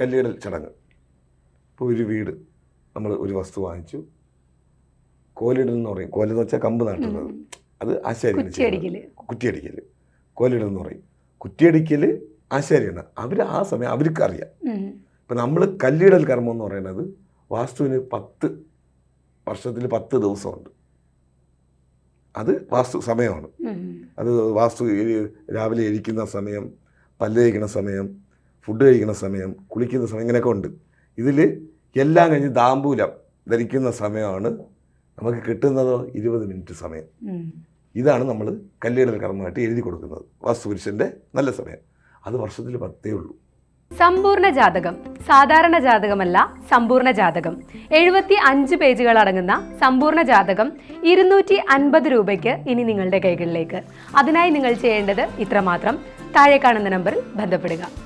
കല്ലിടൽ ചടങ്ങ്. ഇപ്പോൾ ഒരു വീട് നമ്മൾ ഒരു വസ്തു വാങ്ങിച്ചു. കോലിടൽ എന്ന് പറയും. കോലെന്ന് വെച്ചാൽ കമ്പ് നാട്ടുന്നത്. അത് ആശാരിയാണ്. ചെയ്യുന്നത്. കുറ്റിയടിക്കൽ കോലിടൽ എന്ന് പറയും. കുറ്റിയടിക്കൽ ആശാരിയാണ്. അവർ ആ സമയം അവർക്ക് അറിയാം. ഉം. ഇപ്പം നമ്മൾ കല്ലിടൽ കർമ്മം എന്ന് പറയുന്നത് വാസ്തുവിന് പത്ത് വർഷത്തിൽ പത്ത് ദിവസമുണ്ട്. അത് വാസ്തു സമയമാണ്. അത് വാസ്തു രാവിലെ ഇരിക്കുന്ന സമയം പല്ല് സമയം ഫുഡ് കഴിക്കുന്ന സമയം കുളിക്കുന്ന സമയം ഇങ്ങനെയൊക്കെ ഉണ്ട്. ഇതിൽ എല്ലാം കഴിഞ്ഞ് ദാമ്പൂലം ധരിക്കുന്ന സമയമാണ് നമുക്ക് കിട്ടുന്നതോ ഇരുപത് മിനിറ്റ് സമയം. ഇതാണ് നമ്മൾ കല്ലിടൽ കർമ്മമായിട്ട് എഴുതി കൊടുക്കുന്നത്. വാസ്തുപുരുഷന്റെ നല്ല സമയം. അത് വർഷത്തിൽ പത്തേ ഉള്ളൂ. സമ്പൂർണ ജാതകം. സാധാരണ ജാതകമല്ല സമ്പൂർണ ജാതകം. എഴുപത്തി അഞ്ച് പേജുകൾ അടങ്ങുന്ന സമ്പൂർണ ജാതകം ഇരുന്നൂറ്റി അൻപത് രൂപയ്ക്ക് ഇനി നിങ്ങളുടെ കൈകളിലേക്ക്. അതിനായി നിങ്ങൾ ചെയ്യേണ്ടത് ഇത്രമാത്രം. താഴെ കാണുന്ന നമ്പറിൽ ബന്ധപ്പെടുക.